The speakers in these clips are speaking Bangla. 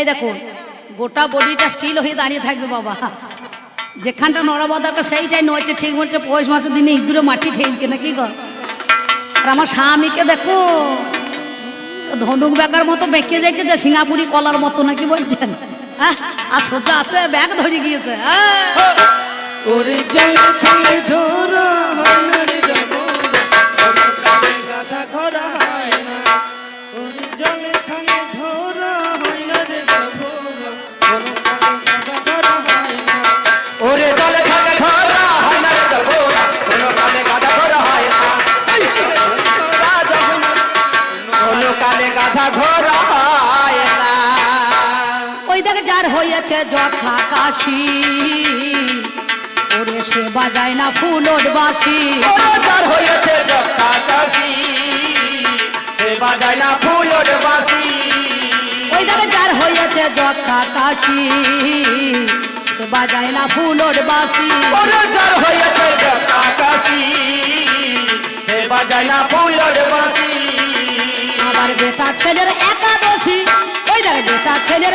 এই দেখুন, গোটা বডিটা স্টিল হয়ে দাঁড়িয়ে থাকবে বাবা। যেখানটা নড়াবাদাটা সেইটাই নড়ছে, ঠিক বলছে, পৌষ মাসের দিনে ইঁদুরে মাটি ঠেলছে নাকি গো? আর আমার স্বামীকে দেখো, ধনুক বেকার মতো বেঁকে যাচ্ছে যে সিঙ্গাপুরি কলার মতো নাকি বলছেন। আর সোজা আছে, ব্যাগ ধরে গিয়েছে। ওরে জলে ঢোরা কাশি ওরে সে বাজায় না ফুলোর বাসি যার হয়েছে কাশি সে বাজায় না ফুলোর বাসি ওই দেখে যার হয়েছে যথা কাশি সে বাজায় না ফুলোর বাসি ওরে যার হয়েছে কাশি সে বাজায় না ফুলোর বাসি আমার বেটা ছেলের একাদশী ওই দেখে বেটা ছেলের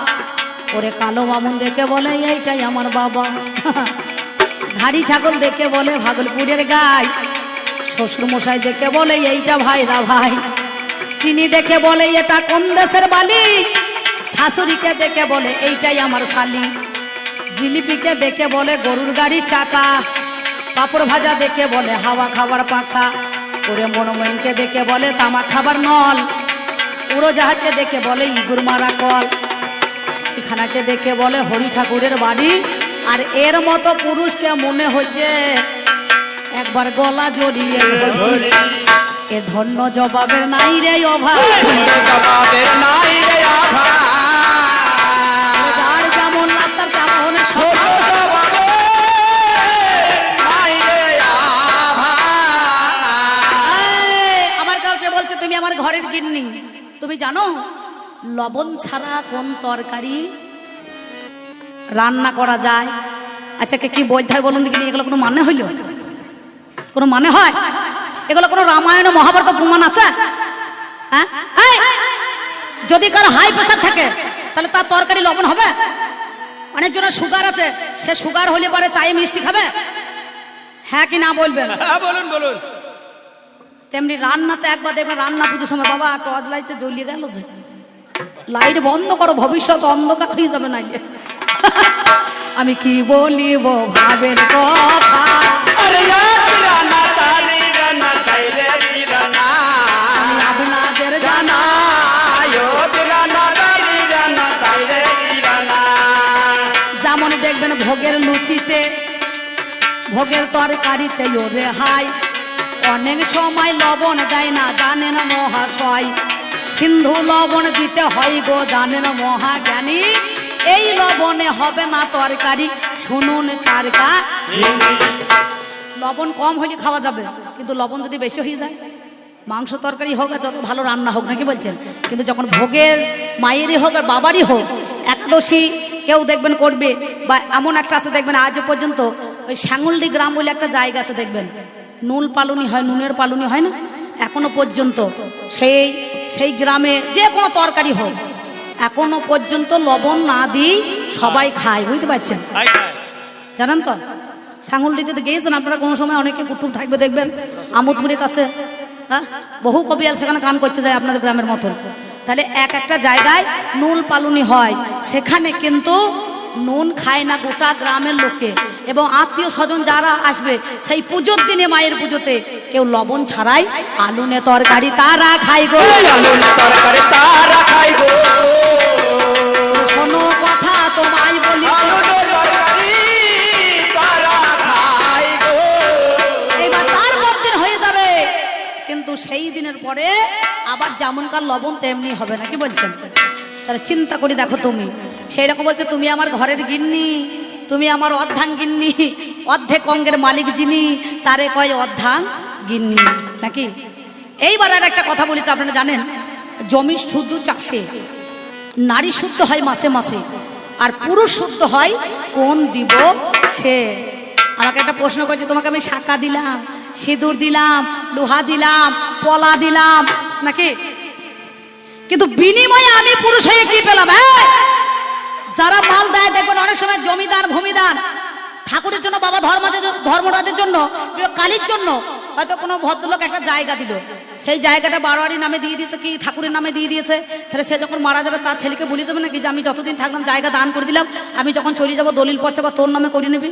ওরে কালো মামুন দেখে বলে, এইটাই আমার বাবা। ধাড়ি ছাগল দেখে বলে, ভাগলপুরের গাই। শ্বশুর মশাই দেখে বলে, এইটা ভাইরা ভাই। চিনি দেখে বলে, এটা কোন দেশের বালি শাশুড়িকে দেখে বলে, এইটাই আমার শালি। জিলিপিকে দেখে বলে, গরুর গাড়ি চাকা। পাপড় ভাজা দেখে বলে, হাওয়া খাবার পাখা। ওরে মনোময়নকে দেখে বলে, তামাক খাবার নল। উড়োজাহাজকে দেখে বলে ইগুর মারা কল। খানাকে দেখে বলে হরি ঠাকুরের বাড়ি? আর এর মতো পুরুষকে মনে হচ্ছে একবার গলা জড়িয়ে এ ধন্য জবাবের নাই রে অভাব। জবাবের নাই রে আমার ঘরের গিন্নি। তুমি জানো? লবণ ছাড়া কোন তরকারি রান্না করা যায়? আচ্ছা কে কি বৈধ হয় বলুন দেখিনি এগুলো কোনো মানে হইল? কোনো মানে হয়? এগুলো কোনো রামায়ণ মহাভারত প্রমাণ আছে? হ্যাঁ? যদি কারও হাই প্রেশার থাকে তাহলে তার তরকারি লবণ হবে। অনেকজনের সুগার আছে সে সুগার হলে পরে চায়ে মিষ্টি খাবে। হ্যাঁ কি না বলবেন? হ্যাঁ বলুন বলুন। তেমনি রান্নাতে একবার দেখবেন রান্না পুজোর সময় বাবা টর্চ লাইটটা জ্বলিয়ে গেল যে। লাইট বন্ধ করো ভবিষ্যৎ অন্ধকার হয়ে যাবে না আমি কি বলিব ভাবের কথা? যেমন দেখবেন ভোগের লুচিতে ভোগের তরকারিতে ওরে হাই। অনেক সময় লবণ যায় না জানেন মহাশয়। সিন্ধু লবণ দিতে হয় গো, জানেন মহাজ্ঞানী? এই লবণে হবে না তরকারি, শুনুন তারকা লবণ কম হলে খাওয়া যাবে, কিন্তু লবণ যদি বেশি হয়ে যায়, মাংস তরকারি হোক আর যত ভালো রান্না হোক, নাকি বলছেন? কিন্তু যখন ভোগের মায়েরই হোক আর বাবারই হোক, একাদশী কেউ দেখবেন করবে, বা এমন একটা আছে দেখবেন আজ পর্যন্ত, ওই শ্যাঙ্গুলডি গ্রাম বলে একটা জায়গা আছে দেখবেন। নুন পালুনি হয়, নুনের পালুনি হয় না? এখনও পর্যন্ত সেই সেই গ্রামে যে কোনো তরকারি হোক। এখনও পর্যন্ত লবণ না দিই সবাই খায় বুঝতে পারছেন? জানেন তো সাঙ্গুলডিতে তো গিয়েছেন আপনারা কোনো সময় অনেকে কুটুম থাকবে দেখবেন। আমোদপুরের কাছে হ্যাঁ? বহু কবি আর সেখানে গান করতে যায় আপনাদের গ্রামের মতন। তাহলে এক একটা জায়গায় নুন পালুনি হয়। সেখানে কিন্তু নুন খায় না গোটা গ্রামের লোকে। এবং আত্মীয় স্বজন যারা আসবে সেই পুজোর দিনে মায়ের পুজোতে কেউ লবণ ছাড়াই আলুনে তরকারি তারা খাই গো। আলুনে তরকারি তারা খাই গো। শোনো কথা তোমায় কিন্তু সেই দিনের পরে আবার যেমনকার লবণ তেমনি হবে না কি বলছেন? তাহলে চিন্তা করি দেখো তুমি। সেই রকম বলছে তুমি আমার ঘরের গিন্নি তুমি আমার অর্ধাং গিন্নি অর্ধেক অঙ্গের মালিক যিনি, তারে কয় অর্ধাং গিন্নি নাকি? এইবার আর একটা কথা বলেছি, আপনারা জানেন, জমি শুদ্ধ চাষে, নারী শুদ্ধ হয় মাসে মাসে, আর পুরুষ শুদ্ধ হয় কোন দিব সে আমাকে একটা প্রশ্ন করছে, তোমাকে আমি শাঁকা দিলাম, সিঁদুর দিলাম, লোহা দিলাম, পলা দিলাম, নাকি? কিন্তু বিনিময়ে আমি পুরুষ হয়ে কি পেলাম এই! যারা মাল দেয় দেখবেন অনেক সময় জমিদার, ভূমিদার, ঠাকুরের জন্য বাবা জন্য- ধর্মরাজের জন্য কালীর জন্য হয়তো কোনো ভদ্রলোক একটা জায়গা দিল। সেই জায়গাটা বারোয়ারি নামে দিয়ে দিয়েছে কি, ঠাকুরের নামে দিয়ে দিয়েছে। তাহলে সে যখন মারা যাবে, তার ছেলেকে বলে যাবে নাকি যে আমি যতদিন থাকলাম জায়গা দান করে দিলাম, আমি যখন চলে যাব, দলিল পড়ছে বা তোর নামে করে নিবি?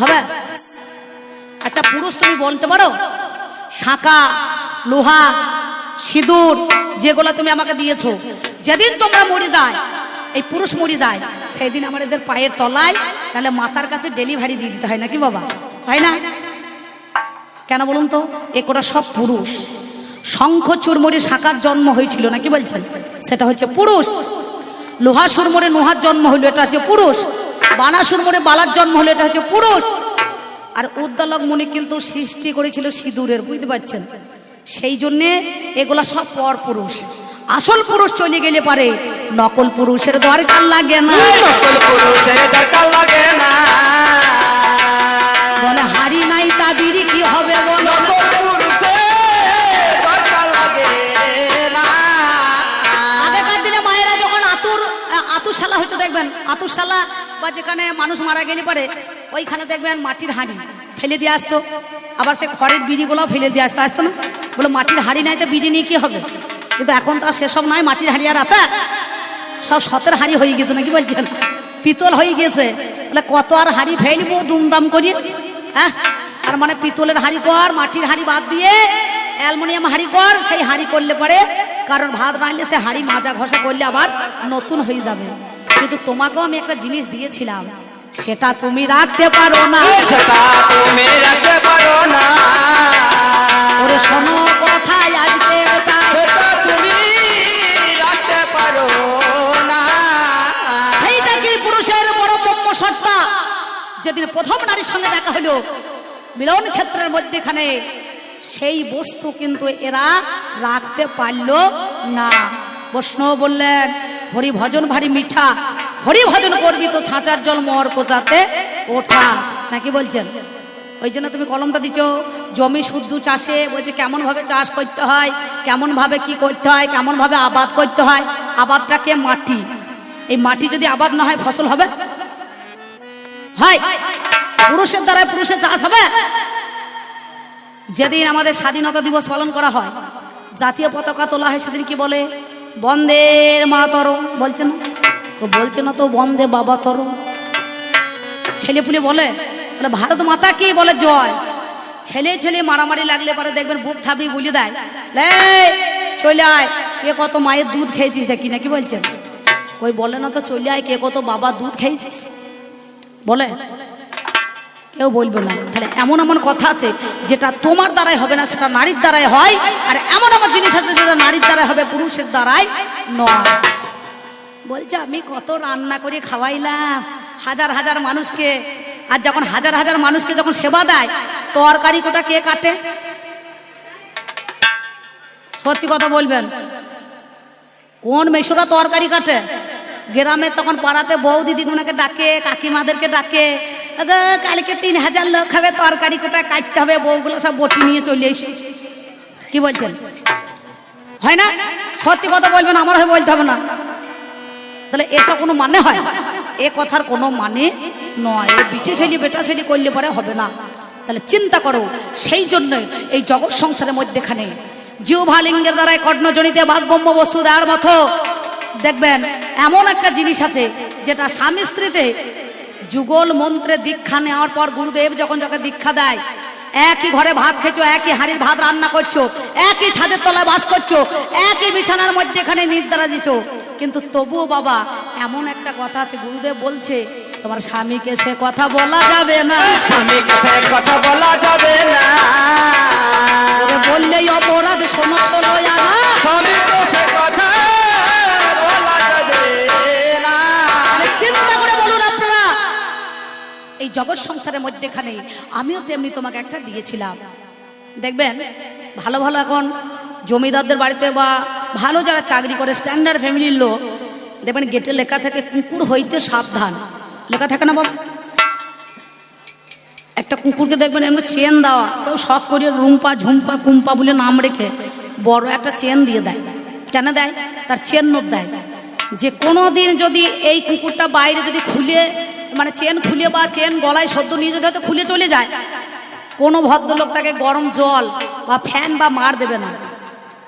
হবে? আচ্ছা পুরুষ তুমি বলতে পারো? শাঁকা লোহা, সিঁদুর, যেগুলো তুমি আমাকে দিয়েছ। যেদিন তোমরা মরে যায় এই পুরুষ মরে যায়। সেই দিন আমার এদের পায়ের তলায় নাহলে মাথার কাছে ডেলিভারি দিয়ে দিতে হয় নাকি বাবা? হয় না? কেন বলুন তো? এ কটা সব পুরুষ। শঙ্খ চুরমুড়ি শাখার জন্ম হয়েছিল নাকি বলছেন? সেটা হচ্ছে পুরুষ। লোহা সুরমুড়ে নোহার জন্ম হলো এটা হচ্ছে পুরুষ। বানা সুরমুড়ে বালার জন্ম হলো এটা হচ্ছে পুরুষ। আর উদ্দালক মনে কিন্তু সৃষ্টি করেছিল সিঁদুরের, বুঝতে পারছেন? সেই জন্যে এগুলা সব পর পুরুষ। আসল পুরুষ চলে গেলে পারে নকল পুরুষের দরকার লাগে না। নকল পুরুষের দরকার লাগে না। বলে হাড়ি নাই তা বিড়ি কি হবে বলো? নকল পুরুষের দরকার লাগে না। আগেকার দিনে মায়েরা যখন আতুর আতুরশালা হয়তো দেখবেন আতুরশালা বা যেখানে মানুষ মারা গেলে পারে ওইখানে দেখবেন মাটির হাঁড়ি ফেলে দিয়ে আসতো। আবার সে খড়ের বিড়িগুলোও ফেলে দিয়ে আসতো আসতো না? বলে মাটির হাঁড়ি নাই তো বিড়ি নিয়ে কি হবে? কিন্তু এখন তো আর সেসব নয় মাটির হাঁড়ি আর আছে। সব সতের হাঁড়ি হয়ে গেছে নাকি বলছেন? পিতল হয়ে গেছে। বলে কত আর হাঁড়ি ফেলব দুমদাম করি? হ্যাঁ? আর মানে পিতলের হাঁড়ি কর মাটির হাঁড়ি বাদ দিয়ে অ্যালমোনিয়াম হাঁড়ি কর সেই হাঁড়ি করলে পরে কারণ ভাত রাঁধলে সে হাঁড়ি মাজা ঘষা করলে আবার নতুন হয়ে যাবে। কিন্তু তোমাকেও আমি একটা জিনিস দিয়েছিলাম সেটা তুমি রাখতে পারো না। সেটা তুমি রাখতে পারো না। ওরে শোনো কথায় আজকে যেদিন প্রথম নারীর সঙ্গে দেখা হলো, মিলন ক্ষেত্রের মধ্যেখানে, সেই বস্তু কিন্তু এরা রাখতে পারল না। বৈষ্ণব বললেন হরি ভজন ভারী মিঠা হরি ভজন করবি তো ছাঁচার জল মর কোচাতে ওঠা। নাকি বলছেন? ওই জন্য তুমি কলমটা দিচ্ছ জমি শুদ্ধ চাষে, বলছে কেমন ভাবে চাষ করতে হয় কেমন ভাবে কি করতে হয় কেমন ভাবে আবাদ করতে হয় আবাদটাকে মাটি? এই মাটি যদি আবাদ না হয়, ফসল হবে? হয়। পুরুষের দ্বারা পুরুষের চাষ হবে। যেদিন আমাদের স্বাধীনতা দিবস পালন করা হয়, জাতীয় পতাকা তোলা হয় সেদিন কি বলে? বন্দের মা তর বলছে না? ও বলছে না তো বন্দে বাবা তর ছেলে পুলে বলে বলে, ভারত মাতা কি? বলে, জয়। ছেলে ছেলে মারামারি লাগলে পরে দেখবেন বুক থাবড়ি বলে দেয়। চলে আয়। কে কত মায়ের দুধ খেয়েছিস দেখি নাকি? বলছেন ওই বলে না তো চলে আয়। কে কত বাবা দুধ খেয়েছিস? বলে? কেউ বলবে না। তাহলে এমন এমন কথা আছে যেটা তোমার দ্বারাই হবে না, সেটা নারীর দ্বারাই হয়, আর এমন এমন জিনিস আছে যেটা নারীর দ্বারাই হবে, পুরুষের দ্বারাই নয়। বলছে, আমি কত রান্না করে খাওয়াইলাম। হাজার হাজার মানুষকে, আর যখন হাজার হাজার মানুষকে যখন সেবা দেয়, তরকারি কোটা কে কাটে? সত্যি কথা বলবেন। কোন মেশোরা তরকারি কাটে? গ্রামে তখন পাড়াতে বউ দিদিগুলোকে ডাকে, কাকিমাদেরকে ডাকে। কালকে তিন হাজার লোক খাবে তরকারি কোটা কাটতে হবে, বউগুলো সব বটি নিয়ে চলে এসে। কি বলছেন? হয় না? সত্যি কথা বলবেন, আমার হয়ে বলতে হবে না। তাহলে এসব কোনো মানে হয়? এ কথার কোনো মানে নয়। বিটে ছেলে, বেটা ছেলে করলে পরে হবে না। তাহলে চিন্তা করো, সেই জন্য এই জগৎ সংসারের মধ্যেখানে জিহ্বালিঙ্গের দ্বারাই কর্ণজনিতে বাগব্য বস্তু দেওয়ার মতো। দেখবেন এমন একটা জিনিস আছে যেটা স্বামী স্ত্রীতে যুগল মন্ত্রে দীক্ষা নেওয়ার পর গুরুদেব যখন যাকে দীক্ষা দেয় একই ঘরে ভাত খেছো একই হাড়ির ভাত রান্না করছ একই ছাদের তলায় বাস করছ একই বিছানার মধ্যে এখানে নির্দারা দিছো। কিন্তু তবুও বাবা এমন একটা কথা আছে গুরুদেব বলছে তোমার স্বামীকে সে কথা বলা যাবে না। স্বামীকে সে কথা বলা যাবে না। বললেই অপরাধ সমস্ত জানা স্বামীকে সে কথা জগৎ সংসারের মধ্যেখানে, আমিও তেমনি তোমাকে একটা দিয়েছিলাম। দেখবেন, ভালো ভালো এখন জমিদারদের বাড়িতে বা ভালো যারা চাকরি করে স্ট্যান্ডার্ড ফ্যামিলির লোক, দেখবেন গেটে লেখা থাকে, কুকুর হইতে সাবধান। লেখা থাকে না বাবা একটা কুকুরকে দেখবেন এমনি চেন দেওয়া, কেউ শখ করিয়ে রুম্পা, ঝুম্পা, কুম্পা বলে নাম রেখে বড় একটা চেন দিয়ে দেয়। কেন দেয়? তার চেন নোট দেয়। যে কোনো দিন যদি এই কুকুরটা বাইরে যদি খুলে মানে চেন খুলে বা চেন গলায় সদ্য নিয়ে যদি হয়তো খুলে চলে যায়, কোনো ভদ্রলোক তাকে গরম জল বা ফ্যান বা মার দেবে না।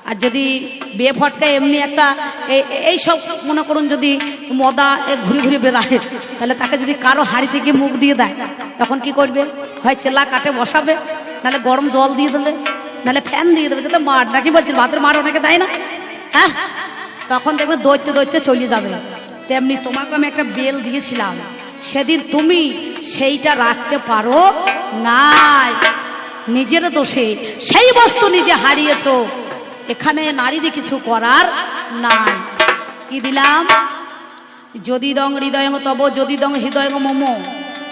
আর যদি বেফটকা এমনি একটা এই- এই সব মনে করুন যদি মদা ঘুরে ঘুরে বেড়ায়, তাহলে তাকে যদি কারও হাঁড়ি থেকে মুখ দিয়ে দেয়, তখন কি করবে? হয় চেলা কাটে বসাবে, নাহলে গরম জল দিয়ে দেবে, নাহলে ফ্যান দিয়ে দেবে যাতে মার নাকি বলছেন? ভাতের মার ওনাকে দেয় না? হ্যাঁ? তখন দেখবে দৈত্য দৈত্য চলে যাবে। তেমনি তোমাকে আমি একটা বেল দিয়েছিলাম সেদিন তুমি সেইটা রাখতে পারো নাই। নিজের দোষে সেই বস্তু নিজে হারিয়েছ। এখানে নারীদের কিছু করার নাই। কি দিলাম? যদি দং হৃদয়, তব যদি দং হৃদয় মম।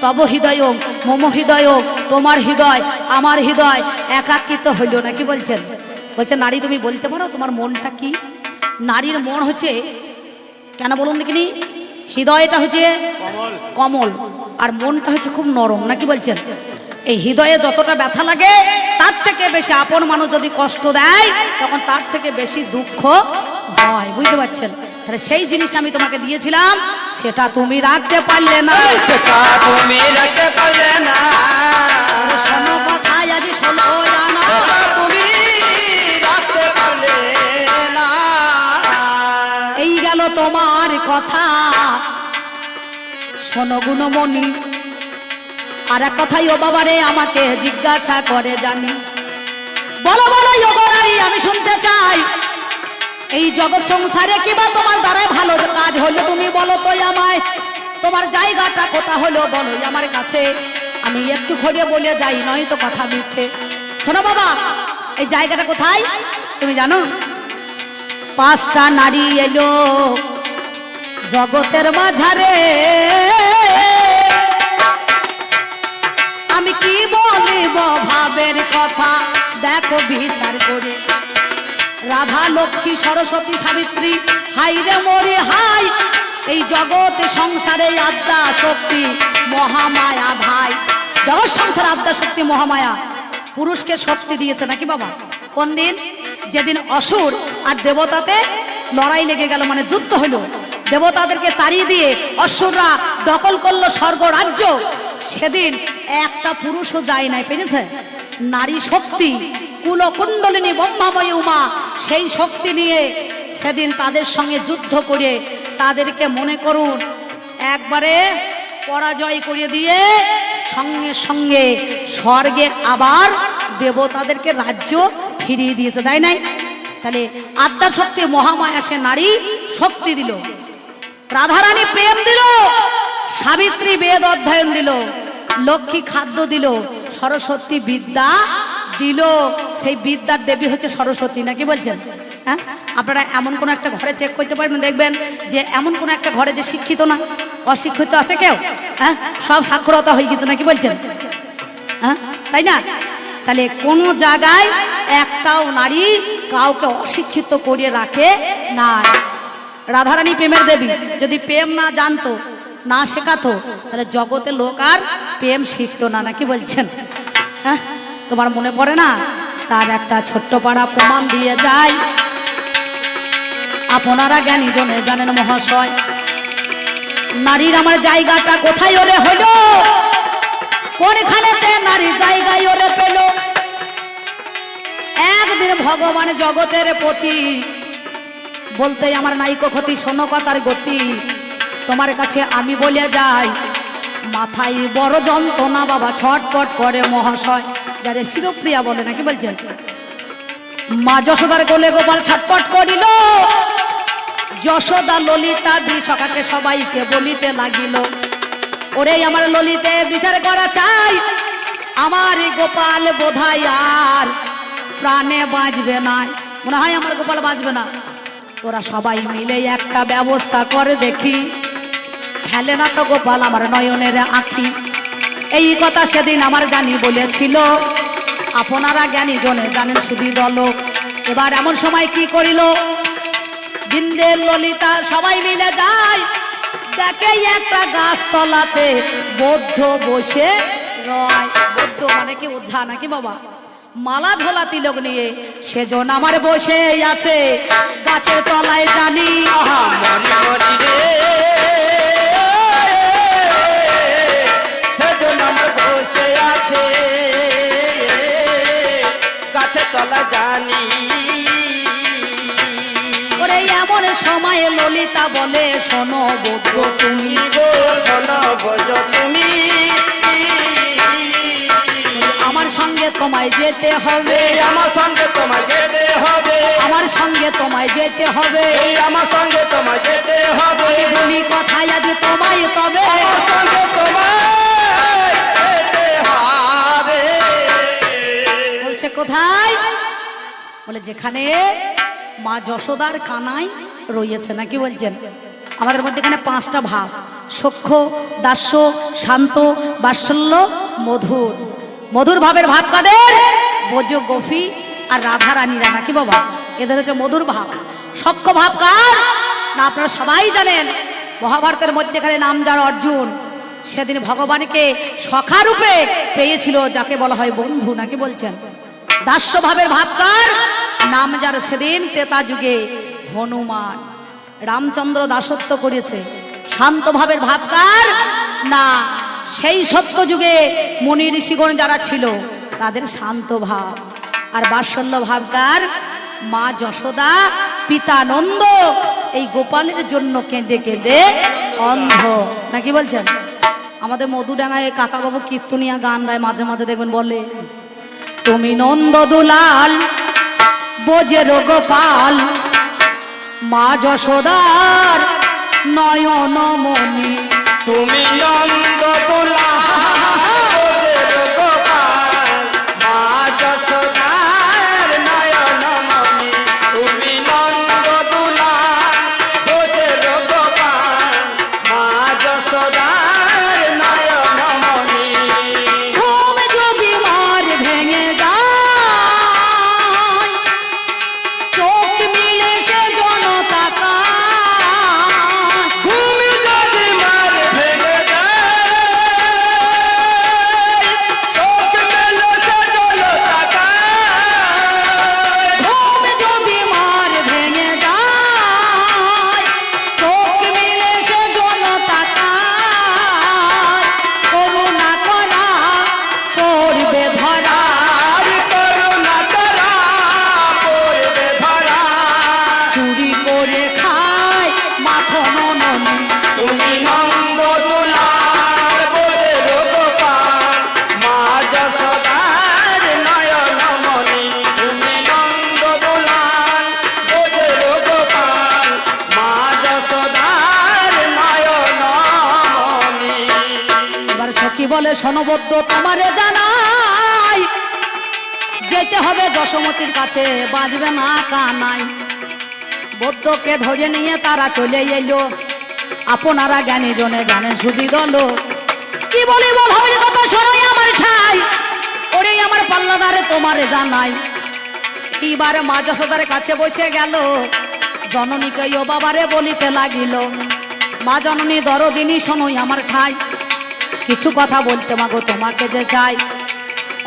তব হৃদয়, মম হৃদয় তোমার হৃদয়, আমার হৃদয় একাকৃত হইল না। কি বলছেন? বলছে নারী, তুমি বলতে পারো তোমার মনটা কি? নারীর মন হচ্ছে, কেন বলুন দেখিনি? হৃদয়টা হচ্ছে কমল। আর মনটা হচ্ছে খুব নরম নাকি বলছেন? এই হৃদয়ে যতটা ব্যথা লাগে তার থেকে বেশি আপন মানুষ যদি কষ্ট দেয় তখন তার থেকে বেশি দুঃখ হয় বুঝতে পারছেন? তাহলে সেই জিনিসটা আমি তোমাকে দিয়েছিলাম সেটা তুমি রাখতে পারলে না। সেটা তুমি রাখতে পারলে না। শোনো কথায় আজ শোনো জানা। তুমি রাখতে পারলে না। এই গেল তোমার কথা। শোনো গুণমণি। আর এক কথাই ও বাবারে আমাকে জিজ্ঞাসা করে জানি। বলো বলো যোগনারী আমি শুনতে চাই। এই জগৎ সংসারে কিবা তোমার দ্বারাই ভালো কাজ হলো তুমি বলো তো আমায়। তোমার জায়গাটা কোথা হলো বলো আমার কাছে। আমি একটু ঘরে বলে যাই, নয় তো কথা মিছে। শোনো বাবা, এই জায়গাটা কোথায়? তুমি জানো? পাঁচটা নারী এলো। জগতের মাঝারে। আমি কি বলিব ভাবের কথা? দেখো বিচার করে। রাধা লক্ষ্মী সরস্বতী সাবিত্রী, হাই রে মরে হাই। এই জগতে সংসারে আদ্যা শক্তি, মহামায়া ভাই। জগৎ সংসার আদ্যা শক্তি, মহামায়া। পুরুষকে শক্তি দিয়েছে নাকি বাবা? কোন দিন যেদিন অসুর আর দেবতাতে লড়াই লেগে গেল মানে যুদ্ধ হলো দেবতাদেরকে তাড়িয়ে দিয়ে অসুররা দখল করল স্বর্গ রাজ্য সেদিন একটা পুরুষও যায় নাই, পেরেছে? নারী শক্তি, কুলকুণ্ডলিনী ব্রহ্মাময় উমা, সেই শক্তি নিয়ে সেদিন তাদের সঙ্গে যুদ্ধ করে তাদেরকে মনে করুন, একবারে পরাজয় করে দিয়ে সঙ্গে সঙ্গে স্বর্গে আবার দেবতাদেরকে রাজ্য ফিরিয়ে দিয়েছে, তাই নাই? তাহলে আত্মা শক্তি মহামায়া সে নারী শক্তি দিল। রাধারানী প্রেম দিল, সাবিত্রী বেদ অধ্যয়ন দিল, লক্ষ্মী খাদ্য দিল, সরস্বতী বিদ্যা দিল। সেই বিদ্যার দেবী হচ্ছে সরস্বতী, নাকি বলছেন? হ্যাঁ? আপনারা এমন কোন একটা ঘরে চেক করতে পারবেন, দেখবেন যে এমন কোন একটা ঘরে যে শিক্ষিত না, অশিক্ষিত আছে কেউ? হ্যাঁ? সব সাক্ষরতা হয়ে গেছে, নাকি বলছেন? হ্যাঁ? তাই না? তাহলে কোন জায়গায় একটাও নারী কাউকে অশিক্ষিত করে রাখে না রাধারানী প্রেমের দেবী। যদি প্রেম না জানতো, না শেখাতো, তাহলে জগতে লোক আর প্রেম শিখতো না নাকি বলছেন? হ্যাঁ? তোমার মনে পড়ে না? তার একটা ছোট্ট পাড়া প্রমাণ দিয়ে যায়। আপনারা জ্ঞানী জনে জানেন মহাশয়, নারীর আমার জায়গাটা কোথায় ওরে হলো? কোনখানেতে নারী জায়গায় ওরে পেল? একদিন ভগবান জগতের প্রতি বলতে আমার নাইকো ক্ষতি, শোনো কথার গতি। তোমার কাছে আমি বলে যাই, মাথায় বড় যন্ত্রণা বাবা, ছটপট করে মহাশয়। যারে শিরপ্রিয়া বলে, নাকি বলছেন? মা যশোদার কোলে গোপাল ছটপট করিল। যশোদা ললিতা বৃষকাকে সবাইকে বলিতে লাগিল। ওরে আমার ললিতে বিচার করা চাই, আমার গোপাল বোধাই আর প্রাণে বাঁচবে না মনে হয় আমার গোপাল বাঁচবে না। তোরা সবাই মিলে একটা ব্যবস্থা করে দেখি। ফেলে না তো গোপাল আমার নয়নের আঁকি। এই কথা সেদিন আমার জানি বলেছিল। আপনারা জ্ঞানী জনে জানেন শুধু দল। এবার এমন সময় কি করিল? বিন্দের ললিতা সবাই মিলে যায়। দেখে একটা গাছতলাতে বৌদ্ধ বসে রয়। বৌদ্ধ মানে কি ওঝা নাকি বাবা? মালা ঝোলা তিলক নিয়ে, সেজন আমার বসে আছে। গাছের তলায় জানি সেজন আমার বসে আছে। গাছে তলা জানি। ওরে, এমন সময় ললিতা বলে, শোনো বৌদ্ধ তুমি গো, শোনো বোঝো তুমি। সঙ্গে তোমায় যেতে হবে। আমার সঙ্গে তোমায় যেতে হবে। আমার সঙ্গে তোমায় যেতে হবে। এই আমার সঙ্গে তোমায় যেতে হবে। বলি কথায় আজ তোমায় তবে। সঙ্গে তোমার যেতে হবে। বলছে কোথায়? বলে যেখানে মা যশোদার কানাই রয়েছে। নাকি বলছেন? আমাদের মধ্যে এখানে পাঁচটা ভাব। সখ্য দাস্য শান্ত বাৎসল্য মধুর। মধুর ভাবের ভাব কাদের? বজ গফি আর রাধা রানীরা নাকি বাবা? এদের হচ্ছে মধুর ভাব। সখ্য ভাব কার? না, আপনারা সবাই জানেন, মহাভারতের মধ্যে এখানে নাম যার অর্জুন। সেদিন ভগবানকে সখা রূপে পেয়েছিল যাকে বলা হয় বন্ধু নাকি বলছেন? দাস্য ভাবের ভাবকার নাম যার সেদিন তেতা যুগে হনুমান। রামচন্দ্র দাসত্ব করেছে। শান্ত ভাবের ভাবকার না সেই সত্য যুগে মুনি ঋষিগণ যারা ছিল, তাদের শান্ত ভাব। আর বাৎসল্য ভাবকার মা যশোদা পিতা নন্দ এই গোপালের জন্য কেঁদে কেঁদে অন্ধ। নাকি বলছেন? আমাদের মধুডাঙ্গায় কাকাবাবু কীর্তনিয়া গান গায়, মাঝে মাঝে দেখবেন বলে, তুমি নন্দ দুলাল বোজে গোপাল মা যশোদার নয়ন মনি তুমি নন্দ এবার সখী বলে সনবদ্ধ তোমারে জানাই। যেতে হবে যশোমতির কাছে, বাঁচবে না কানাই। বৌদ্ধকে ধরে নিয়ে তারা চলে এলো। আপনারা জ্ঞানী জনে জানেন শুধু দল। কি বলি বল হবে কথা শোনাই আমার ঠাই। ওরে আমার পাল্লাদারে তোমারে জানাই। এইবার মা যশোদার কাছে বসে গেল। জননীকে ও বাবারে বলিতে লাগিল, মা জননী, দরদিনী শোনোই আমার ঠাই। কিছু কথা বলতে মাগো, তোমাকে যে চাই।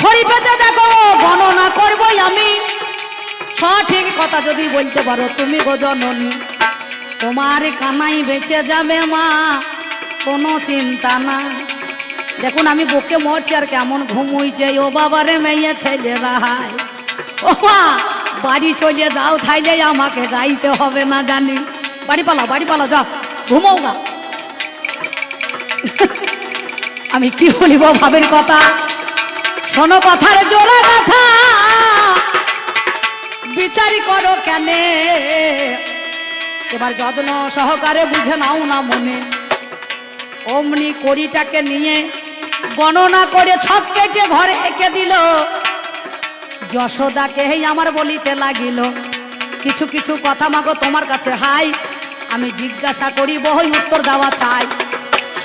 খড়ি পেতে দেখো, গণনা করবই আমি। সঠিক কথা যদি বলতে পারো তুমি গো জননী, তোমার কানাই বেঁচে যাবে মা, কোনো চিন্তা না। দেখুন, আমি বুকে মরছি আর কেমন ঘুমুইছে। ও বাবারে মেয়ে ছেলে রাহাই ও মা, বাড়ি চলে যাও থাইলে আমাকে গাইতে হবে না জানি। বাড়ি পালাও বাড়ি পালাও, যাও, ঘুমাও গা আমি কি বলিব ভাবের কথা? শোনো কথার জোড়া কথা। বিচারি করো কেনে? এবার যত্ন সহকারে বুঝে নাও না মনে। অমনি কড়িটাকে নিয়ে গণনা করে ছক কেটে ঘরে এঁকে দিল। যশোদাকে হেই আমার বলিতে লাগিল। কিছু কিছু কথা মাগো তোমার কাছে, হাই। আমি জিজ্ঞাসা করি, বহই উত্তর দেওয়া চাই।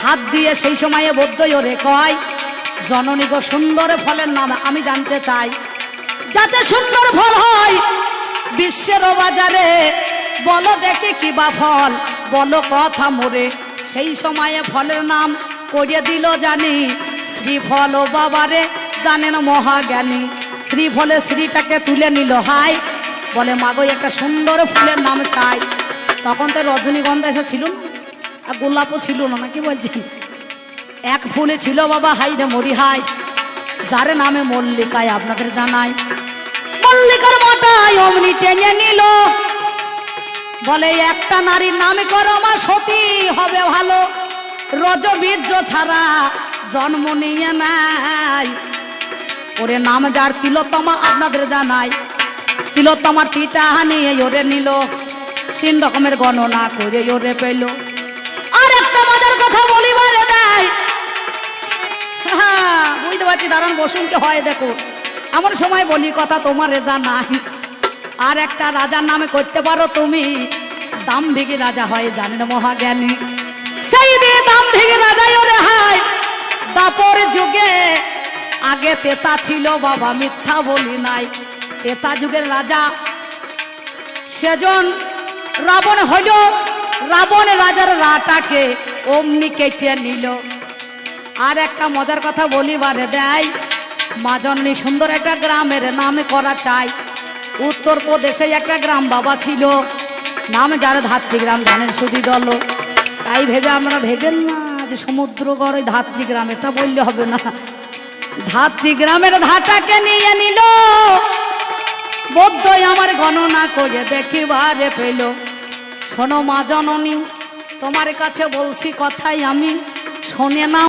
হাত দিয়ে সেই সময়ে বদ্ধই ওরে কয়, জননী গো, সুন্দর ফলের নাম আমি জানতে চাই। যাতে সুন্দর ফল হয়, বিশ্বের বাজারে, বলো দেখে কি বা ফল, বলো কথা মোরে। সেই সময়ে ফলের নাম করিয়ে দিল জানি, শ্রীফল ও বাবারে জানেন মহাজ্ঞানী। শ্রীফলে শ্রীটাকে তুলে নিল, হাই, বলে মাগো একটা সুন্দর ফুলের নাম চাই। তখন তো রজনীগন্ধা এসে ছিল না? আর গোলাপও ছিল না নাকি বলছি এক ফুলে ছিল বাবা, হাই রে মরি হাই। যার নামে মল্লিকায় আপনাদের জানাই। মল্লিকার মাথায় অমনি টেনে নিল। বলে, একটা নারীর নামে করো মা সতী, হবে ভালো। রজবীর্য ছাড়া জন্ম নিয়ে নাই। ওরে নাম যার তিলোত্তমা আপনাদের জানাই। তিলোত্তমার তিটা নিয়ে ওরে নিল। তিন রকমের গণনা করে ওরে পেল। হ্যাঁ বুঝতে পারছি দাঁড়ান বসুন কি হয়, দেখো। আমার সময় বলি, কথা তোমার রেজা নাই। আর একটা রাজার নামে করতে পারো তুমি। দাম ভেগে রাজা হয়, জানেন মহাজ্ঞানী। সেই দিয়ে দাম ভেগে রাজাই ওরে তারপর যুগে আগে তেতা ছিল, বাবা মিথ্যা বলি নাই। তেতা যুগের রাজা সেজন রাবণ হইল। রাবণ রাজার রাটাকে অমনি কেটে নিল। আর একটা মজার কথা বলি বলিবারে দেয়। মাজন্নি সুন্দর একটা গ্রামের নামে করা চাই। উত্তরপ্রদেশে একটা গ্রাম বাবা ছিল। নাম যার ধাত্রী গ্রাম জানেন সুদি দল। তাই ভেবে আমরা ভেবেন না যে সমুদ্রগড় ওই ধাত্রী গ্রাম এটা বললে হবে না। ধাত্রী গ্রামের ধাটাকে নিয়ে নিল। বদ্ধই আমার গণনা করে দেখি দেখিবারে পেল। শোনো মা জননী, তোমার কাছে বলছি কথাই আমি। শোনে না